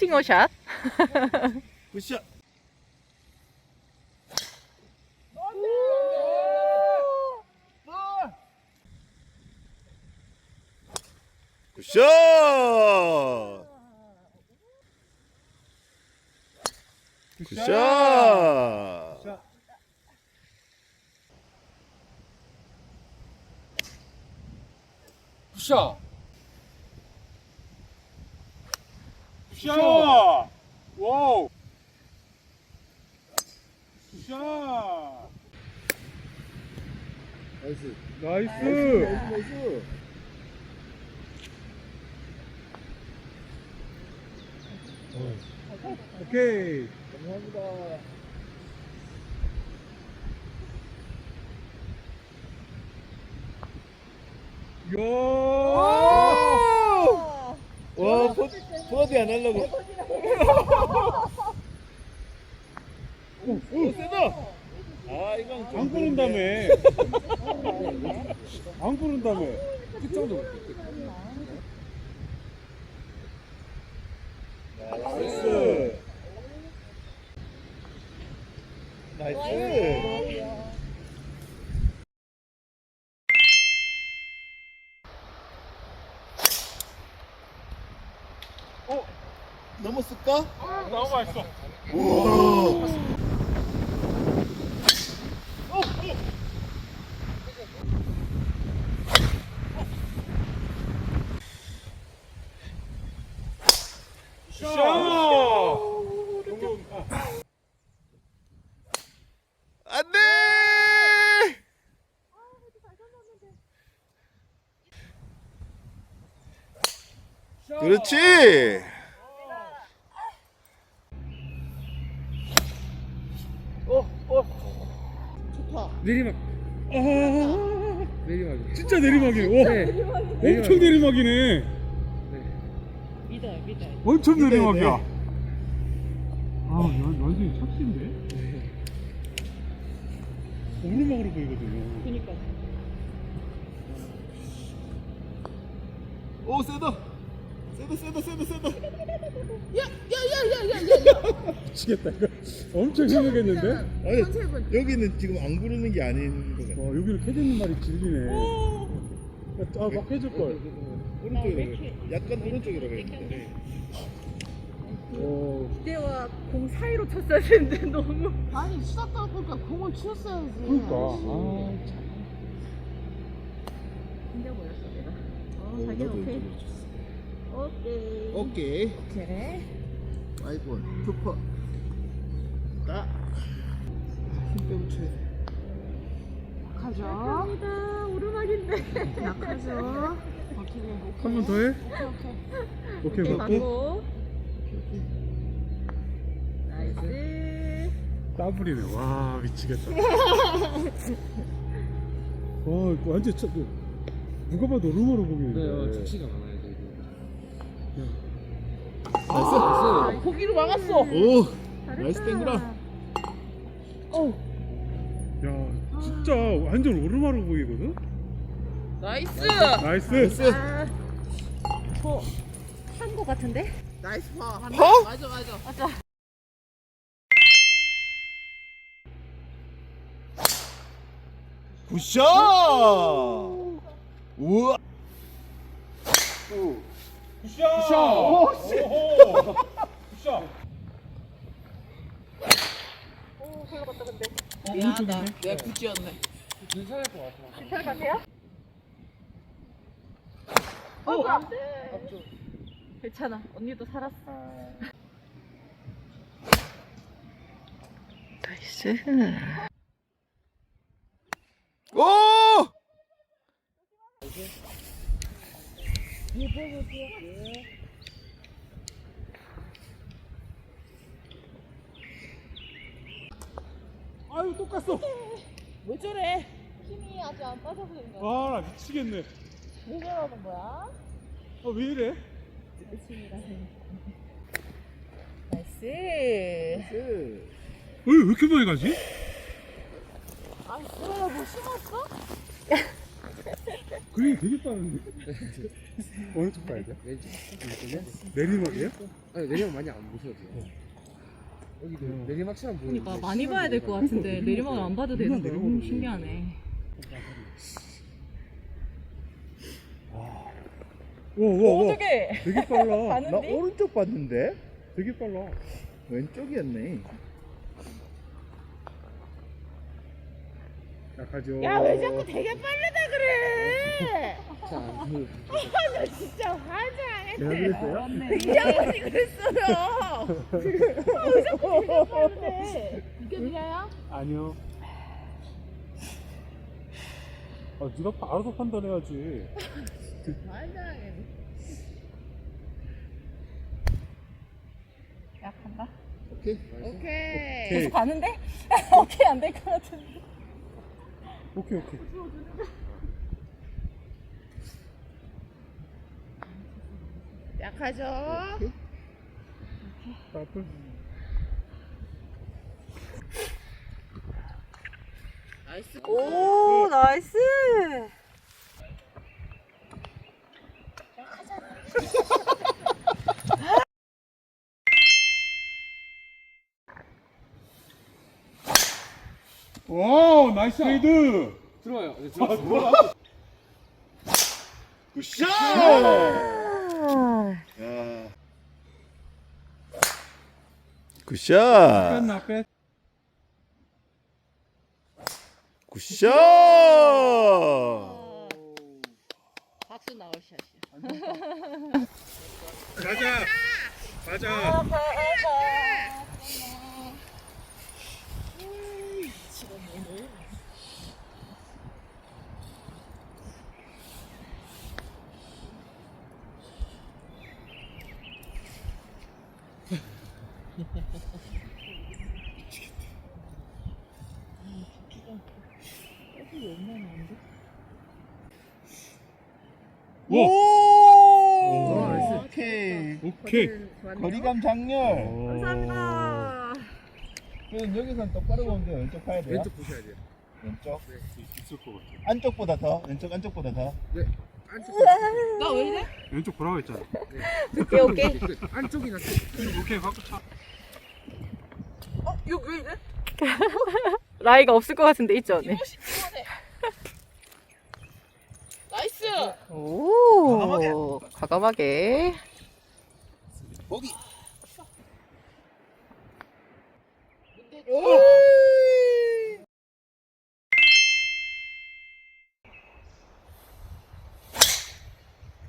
스팅어샷. 굿샷. 굿샷. 굿샷. 굿샷. 굿샷! 와우! 굿샷! 나이스. 나이스! 나이스. 오케이. 감사합니다. 야! 와, 포, 포디 안 하려고. 오, 오, 세다. 아, 이건 좀안 끄는다며. 안 끄는다며. 끝정도. 나이스. 나이스. 어? 넘었을까? 너무 맛있어. 우와. 샷! 안 돼! 그렇지! 내리막. 아, 내리막. 진짜 내리막이네. 와, 네. 엄청 내리막이네. 믿어요, 믿어요. 엄청 기대돼. 내리막이야. 아, 완- 완전히 착신데? 오르막으로 보이거든요. 그니까. 오, 세다! 세다, 세다, 세다, 세다! 미치겠다, 이거. 엄청 힘들겠는데? 아니, 여기는 지금 안 구르는 게 아닌 것 같아. 와, 여기는 캐디님 말이 질리네. 아, 막 해줄걸. 오른쪽이라고 했 약간 오른쪽이라고 했는데. 어, 기대와 공 사이로 쳤어야 되는데 너무. 아니 수다 보니까 공을 치웠어야지. 그러니까. 아, 참. 힘들어 보였어 내가. 어, 오, 자기 나도. 왼쪽으로 쳤어. 오케이. 오케이. 오케이. 아이폰, 투퍼. 딱. 힘 빼붙여야 돼. 약하죠. 감사합니다. 오르막인데. 약하죠. 어떻게 한번 더 해? 오케이 오케이. 오케이, 오케이, 받고. 받고. 나이스. 더블이네. 와, 미치겠다. 와, 이거 완전 차, 그, 누가 봐도 오르막으로 보이는데. 네, 어, 축시가 많아요. 나이스. 아, 고기로 막았어. 오! 나이스 땡그라. 야, 진짜 완전 오르막으로 보이거든? 나이스. 나이스. 나이스. 아, 저한거 같은데? 나이스 파. 한 파? 맞아 맞아. 맞아. 굿샷! 우와! 굿샷! 굿샷! 오, 씨! 굿샷! 오, 별로 갔다 근데. 미안하다. 내가 굳이였네. 괜찮을 것 같아. 괜찮을 것 같아요? 어, 안 돼. 괜찮아. 언니도 살았어. 나이스. 오! 아유, 똑같어. 왜 저래? 힘이 아직 안 빠져서 그런가? 아, 나 미치겠네. 왜 저러는 거야? 아, 왜 이래? 나이스. 그, 왜, 왜 이렇게 많이 가지? 아, 그래 뭐 심었어? 그림이 되게 빠른데? 어느 쪽 봐야 돼? 왼쪽. 내리막이에요? 아니 내리막 많이 안 보셔도 돼요. 여기도 내리막처럼 보이는. 그러니까 많이 봐야 될 것 같은데 내리막을 안 봐도 되는 거 너무 신기하네. 오오오 어떻게? 되게 빨라 나? 오른쪽 봤는데 되게 빨라 왼쪽이었네. 약하죠 야 왜 자꾸 되게 빠르다 그래 자, 그 나 진짜 화장해 내가 그랬어요? 이 아버지 그랬어요 왜 자꾸 되게 빠르대 이겨드려요? 아니요 아 네가 알아서 판단해야지 화장해 약한가? 오케이. 오케이 계속 가는데? 오케이 안 될 것 같은데. 오케이 오케이. 약하죠? 따뜻 나이스. 오 나이스. 오 나이스 레이드 들어와요. 네, 들어왔어. 굿샷! 야. 굿샷! 굿샷! 박수 나올 샷이야 가자 가자 오! 나이스. 오케이. 오케이 거리감 장렬. 감사합니다. 그럼 여기선 똑바로 보는데 왼쪽 봐야 돼요? 왼쪽 보셔야 돼요. 왼쪽. 있을 것 같아 안쪽보다 더. 왼쪽 안쪽보다 더. 네. 안쪽. 나왜 이래? 왼쪽 보라고 했잖아 오케이 오케이. 끝. 안쪽이나 끝. 오케이 갖고 차 어? 이거 왜 이래? 라이가 없을 것 같은데 있죠 언니. 이것이 그거네 나이스 오 과감하게. 거기.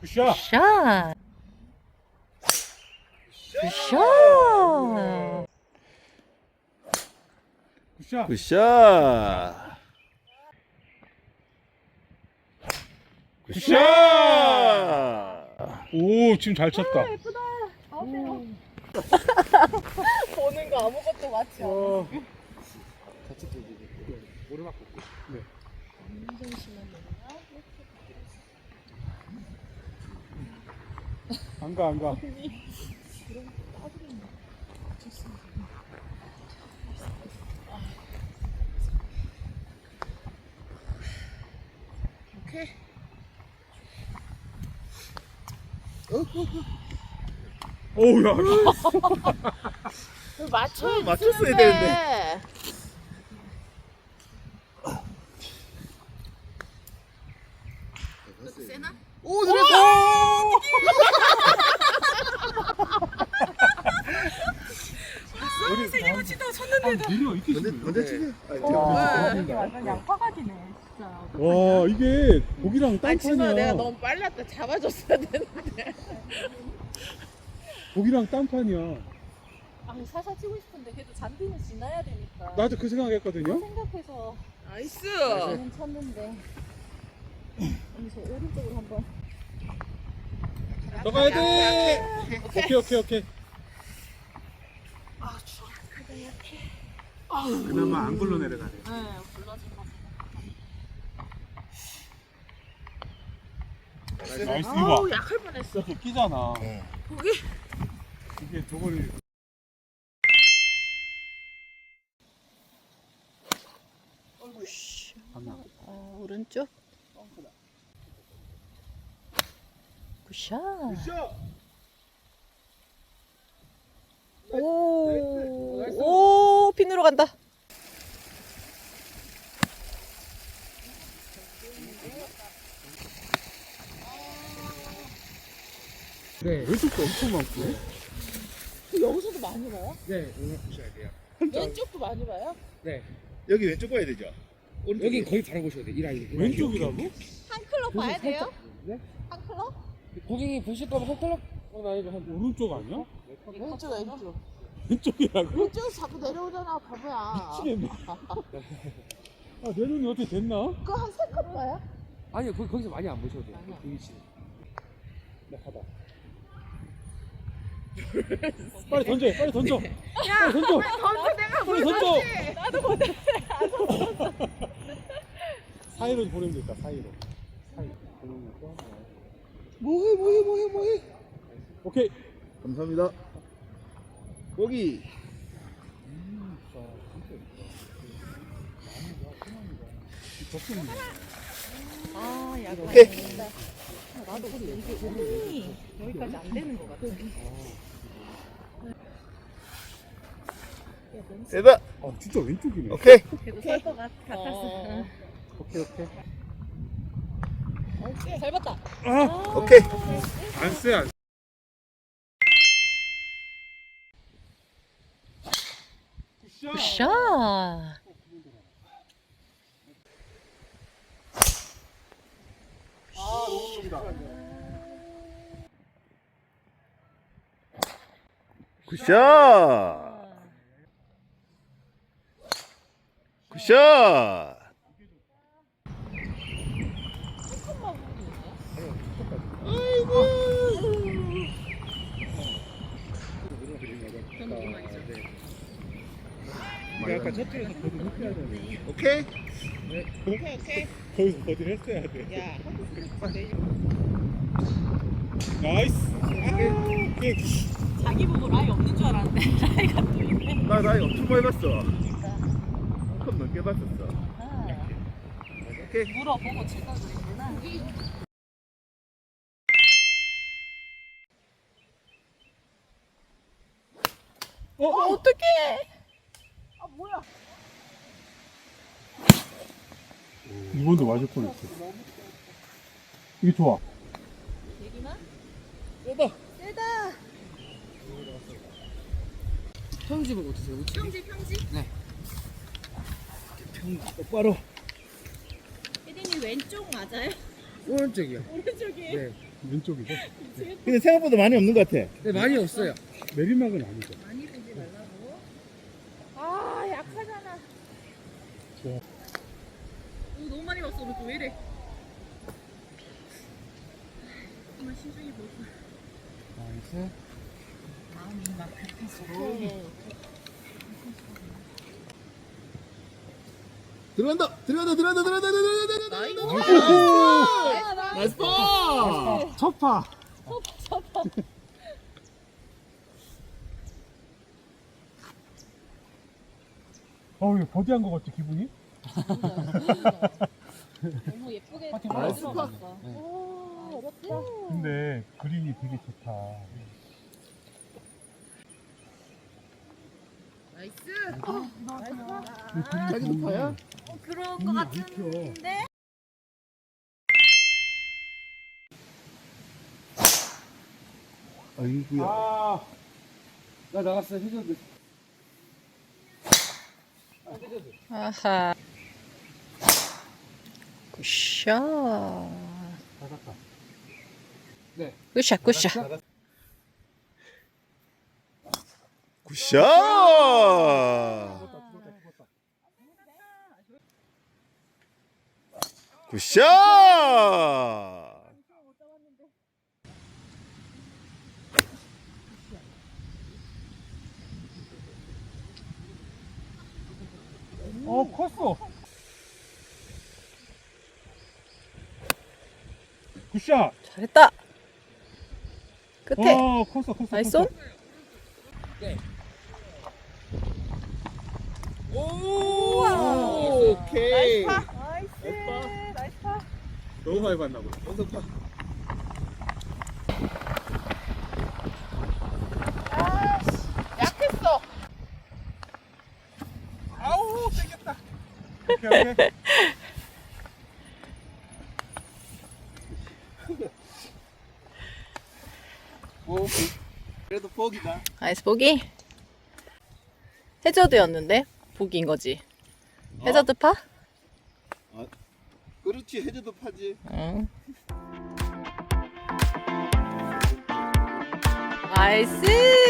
굿샷 샷. 샷. 굿샷 굿샷. 굿샷. 오 지금 잘 쳤다 보는 거 아무것도 맞지 않아. 어, 좌측 보기. 오르막 보기. 안가 안 가 오우야 그 맞춰야 어, 맞췄어야. 되는데. 세나? 오, 들었어! 쳤는데도. 이렇게 근데 치네 먼저 치게. 와, 이게 완전 양파가지네. 와 이게 고기랑 아 진아 내가 너무 빨랐다. 잡아줬어야 되는데. 고기랑 딴판이야. 아 살살 치고 싶은데 그래도 잔디는 지나야 되니까. 나도 그 생각했거든요. 생각해서 나이스. 저는 쳤는데. 여기서 오른쪽으로 한번. 나가야 돼! 오케이 오케이 오케이 그나마 안 굴러 내려가네. 네, 불러진 거. 나이스 아우 이거 약할 뻔했어. 이렇게 끼잖아. 거기. 이게 저걸 어, 오른쪽. 굿샷. 굿샷. 오, 오, 핀으로 간다. 네. 왼쪽도 엄청 많고. 여기서도 많이 봐요? 네, 오늘 보셔야 돼요. 왼쪽도 많이 봐요? 네. 여기 왼쪽 봐야 되죠? 오른쪽. 여기 거의 바로 보셔야 돼요. 이 라인. 이 라인. 왼쪽이라고? 한 클럽 봐야 돼요? 네? 한 클럽? 고객이 보실 거면 한 클럽 아니고 한 오른쪽 아니야? 왼쪽 왼쪽 왼쪽이라고? 왼쪽에서 자꾸 내려오잖아 바보야 미치겠네. 아, 내 눈이 어떻게 됐나? 그거 한 세 클럽 봐요? 아니요, 거기, 거기서 많이 안 보셔도 돼요. 그 위치. 나 가다. 빨리 던져, 빨리 던져. 빨리 던져. 던져 내가 빨리 던져. 나도 못해. 사이로 보내면 되겠다, 사이로. 사이. 보내면서. 뭐해 뭐해 뭐해 뭐해. 오케이. 감사합니다. 거기. 아, 야, 오케이. 나도 이게 손이 여기까지 안 되는 것 같아. 세다. 아, 진짜 왼쪽이네. 오케이. 그래도 같, 같았어. 어. 오케이, 오케이. 잘 봤다. 아, 오케이. 안 쎄, 안 쎄. 굿샷. 굿샷. 굿샷. 아까 첫 줄에서 버디 했어야 돼. 오케이. 오케이 오케이 거기서 했어야 돼. 야 나이스. 아, 오케이. 자기 보고 라이 없는 줄 알았는데 라이가 또 있네. 나 나이 엄청 많이 봤어. 한컵 넘게 봤었어. 아, 오케이. 물어보고 칠까 그랬구나. 어, 어, 어떡해. 아 뭐야 이번도 맞을 뻔했어. 이게 좋아. 세다. 세다. 편집은 어떠세요? 우측이? 평지 평지. 똑바로. 혜린이 왼쪽 맞아요? 오른쪽이요. 오른쪽이에요? 네. 왼쪽이죠? 근데 생각보다 많이 없는 것 같아. 네, 많이 없어요. 내리막은 아니죠. 많이 보지 말라고. 아 약하잖아 오, 너무 많이 봤어. 오늘 왜 이래? 정말 신중히 보고. 나이스. 마음이 막 급해서. 들어간다. 들어간다. 들어간다. 들어간다. 들어간다. 나이스. 나이스 파. 첫파. 어, 이거 버디한 거 같지, 기분이? 너무 예쁘게 나이스 들어갔어. 오 어렵다 근데 그린이 되게 좋다. 자기 높아요? 어, 그런 거 같은데. 아이고야. 아, 나 나갔어요. 해저드. 아하. 굿샷. 나갔다. 네. 굿샷, 굿샷. 굿샷. 굿샷. 어, 컸어. 굿샷. 잘했다. 끝에. 와, 컸어, 컸어. 나이스 온? 컸어. 오케이. 나이스. 나이스 파. 너무 많이 봤나 보다. 연속 파. 아, 약했어. 아우, 땡겼다. 오케이, 오케이. 뭐 그래도 포기다. 아이스 보기? 해저드였는데? 보기인 거지. 해저드 파? 그렇지 해저도 파지. 응. 나이스!